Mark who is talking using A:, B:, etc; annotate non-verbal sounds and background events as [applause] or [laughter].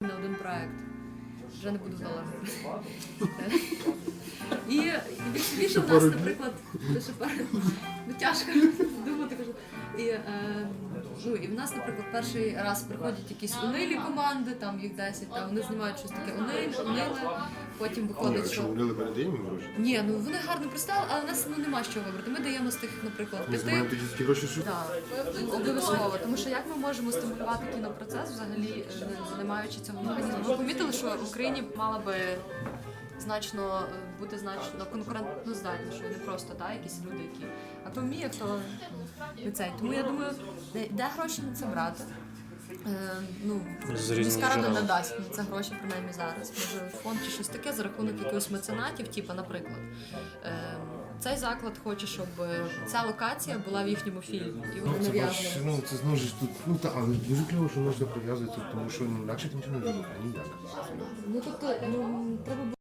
A: на один проект. Вже не буду залежати. [laughs] І більше, в нас, наприклад, ну, тяжко думати. І, е, ну, і в нас, наприклад, перший раз приходять якісь унилі команди, там їх 10, там вони знімають щось таке униле, униле, потім виходить, що.
B: вони передаємо їм гроші,
A: Ні, ну вони гарно представили, але у нас ну, нема чого вибрати. Ми даємо з тих, наприклад,
B: ми
A: п'яти.
B: знімаємо тоді ті гроші, що
A: Так, обов'язково. Тому що як ми можемо стимулювати кінопроцес, взагалі е, не, не маючи цього механізму? Ми помітили, що в Україні мала би значно е, бути значно конкурентно здатнішою, не просто да, якісь люди, які хто вміє, хто цей. Тому я думаю, де, де гроші на це брати? Е, ну, міська рада не дасть на це гроші, принаймні зараз. Може, фонд чи щось таке за рахунок якихось меценатів, типу, наприклад. Е, цей заклад хоче, щоб е, ця локація була в їхньому фільмі, і вони
B: це бачиш,
A: нав'язували.
B: ну це знову ж тут, ну так, але дуже кльово, що можна прив'язувати, тому що ну, інакше ти нічого не робиш, ніяк.
A: Ну тобто, ну треба